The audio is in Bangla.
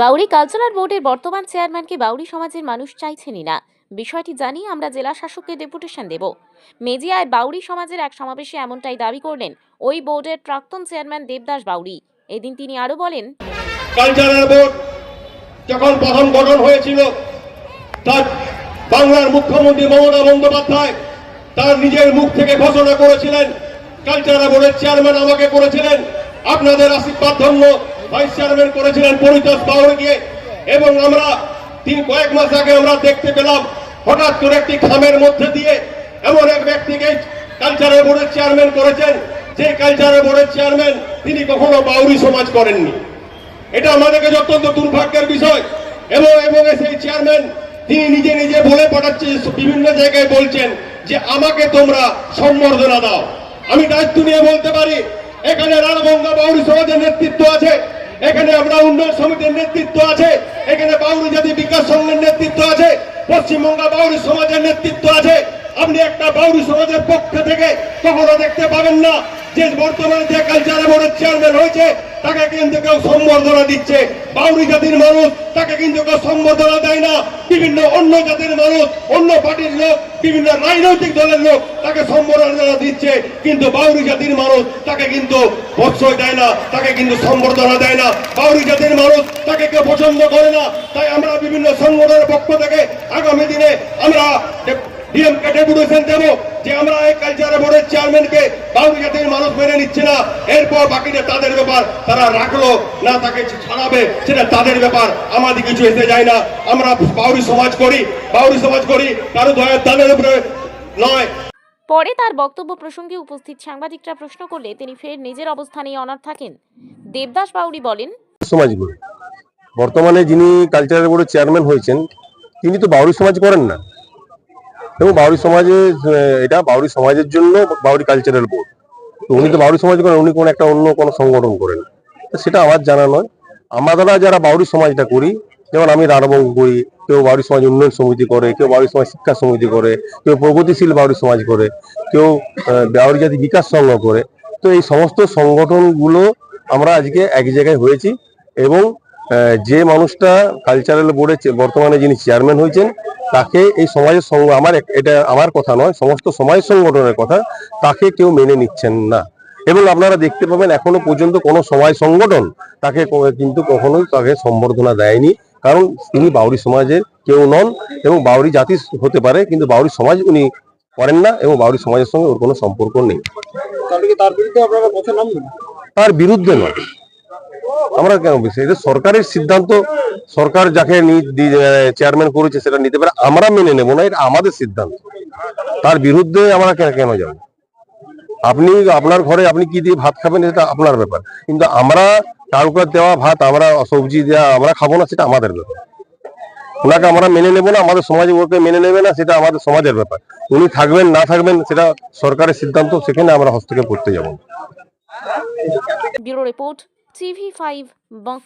বাউরি কালচারাল বোর্ডের বর্তমান চেয়ারম্যানকে বাউরি সমাজের মানুষ চাইছেনই না। বিষয়টি জানি আমরা জেলা শাসককে ডেপুটেশন দেব। মেজিয়ায় বাউরি সমাজের এক সমাবেশে এমনটাই দাবি করলেন ওই বোর্ডের প্রাক্তন চেয়ারম্যান দেবদাস বাউরি এদিন তিনি আরও বলেন, কালচারাল বোর্ড যখন প্রথম গঠন হয়েছিল, তার বাংলার মুখ্যমন্ত্রী মমতা বন্দ্যোপাধ্যায় তার নিজের মুখ থেকে ঘোষণা করেছিলেন, কালচারাল বোর্ডের চেয়ারম্যান আমাকে করেছিলেন, আপনাদের আশীর্বাদ ধন্য ভাইস চেয়ারম্যান করেছিলেন পরিতোষ বাউরিকে এবং আমরা তিন, কয়েক মাস আগে আমরা দেখতে পেলাম, হঠাৎ করে একটি খামের মধ্যে দিয়ে এমন এক ব্যক্তিকে কালচারাল বোর্ডের চেয়ারম্যান করেছেন, যে কালচারাল বোর্ডের চেয়ারম্যান তিনি কখনো বাউরি সমাজ করেননি। এটা আমাদের কাছে অত্যন্ত দুর্ভাগ্যের বিষয়। এবং এবং সেই চেয়ারম্যান তিনি নিজে নিজে বলে পাঠাচ্ছে, বিভিন্ন জায়গায় বলছেন যে আমাকে তোমরা সম্বর্ধনা দাও। আমি দায়িত্ব নিয়ে বলতে পারি, এখানে রানবঙ্গা বাউরি সমাজের নেতৃত্ব আছে। এখানে আমরা উন্নয়ন সমিতির নেতৃত্ব আছে, এখানে বাউরি জাতি বিকাশ সংঘের নেতৃত্ব আছে পশ্চিমবঙ্গ বাউরি সমাজের নেতৃত্ব আছে। আপনি একটা বাউরি সমাজের পক্ষ থেকে কখনো দেখতে পাবেন না, যে বর্তমানে যে কালচার বোর্ডের চেয়ারম্যান হয়েছে, তাকে কিন্তু কেউ সম্বর্ধনা দিচ্ছে। বাউরি জাতির মানুষ তাকে কিন্তু কেউ সম্বর্ধনা দেয় না। বিভিন্ন অন্য জাতির মানুষ, অন্য পার্টির লোক, বিভিন্ন রাজনৈতিক দলের লোক তাকে সম্বর্ধনা দিচ্ছে। কিন্তু বাউরি জাতির মানুষ তাকে কিন্তু প্রশ্রয় দেয় না, তাকে কিন্তু সম্বর্ধনা দেয় না। বাউরি জাতির মানুষ তাকে কেউ পছন্দ করে না। তাই আমরা বিভিন্ন সংগঠনের পক্ষ থেকে আগামী দিনে আমরা ডিএমকে ডেপুটেশন দেবো যে আমরা এই কালচার বোর্ডের চেয়ারম্যানকে বাউরি জাতির মানুষ মেনে নিচ্ছে না এরপর বাকিটা তাদের ব্যাপার তারা রাখল না তাকে ছাড়াবে সেটা তাদের ব্যাপার আমাদের কিছু এসে যায় না। আমরা বাউরি সমাজ করি বাউরি সমাজ করি কারও দয়ের দানের উপরে নয়। পরে তার বক্তব্য প্রসঙ্গে উপস্থিত সাংবাদিকরা প্রশ্ন করলে তিনি ফের নিজের অবস্থানেই অনার থাকেন। দেবদাস বাউরি বলেন সমাজগুলো বর্তমানে যিনি কালচারাল বোর্ডের চেয়ারম্যান হয়েছেন তিনি তো বাউরি সমাজ করেন না। এবং বাউরি সমাজে এটা বাউরি সমাজের জন্য বাউরি কালচারাল বোর্ড তো উনি তো বাউরি সমাজ করেন, উনি কোনো একটা অন্য কোনো সংগঠন করেন। সেটা আমার জানা নয়। আমরা যারা বাউরি সমাজটা করি, যেমন আমি রানবঙ্গ করি, কেউ বাউরি সমাজ উন্নয়ন সমিতি করে, কেউ বাউরি সমাজ শিক্ষা সমিতি করে, কেউ প্রগতিশীল বাউরি সমাজ করে, কেউ বাউরি জাতি বিকাশ সংঘ করে। তো এই সমস্ত সংগঠনগুলো আমরা আজকে এক জায়গায় হয়েছি এবং যে মানুষটা কালচারাল বোর্ডে বর্তমানে যিনি চেয়ারম্যান হয়েছেন তাকে এই সমাজের সঙ্গে আমার এটা আমার কথা নয় সমস্ত সমাজ সংগঠনের কথা তাকে কেউ মেনে নিচ্ছেন না। এবং আপনারা দেখতে পাবেন এখনও পর্যন্ত কোনো সমাজ সংগঠন তাকে কিন্তু কখনোই তাকে সম্বর্ধনা দেয়নি। কারণ তিনি বাউরি সমাজের কেউ নন এবং বাউরি জাতি হতে পারে কিন্তু বাউরি সমাজ উনি করেন না এবং বাউরি সমাজের সঙ্গে ওর কোনো সম্পর্ক নেই। তার বিরুদ্ধে আপনারা পথে নামবেন? তার বিরুদ্ধে নয়। আমরা কেন এটা সরকারের সিদ্ধান্ত, সরকার যাকে চেয়ারম্যান করেছে সেটা নিতে পারে, আমরা মেনে নেব না, এটা আমাদের সিদ্ধান্ত। তার বিরুদ্ধে আমরা কেন যাব? আপনি, আপনার ঘরে আপনি কি দিয়ে ভাত খাবেন, এটা আপনার ব্যাপার। কিন্তু আমরা কাউকে দেওয়া ভাত, আমরা সবজি দেওয়া আমরা খাব না, সেটা আমাদের ব্যাপার। ওনাকে আমরা মেনে নেব না, আমাদের সমাজে ওকে মেনে নেবে না, সেটা আমাদের সমাজের ব্যাপার। উনি থাকবেন, না থাকবেন, সেটা সরকারের সিদ্ধান্ত, সেখানে আমরা হস্তক্ষেপ করতে যাব ব্যুরো রিপোর্ট। CV5 Bank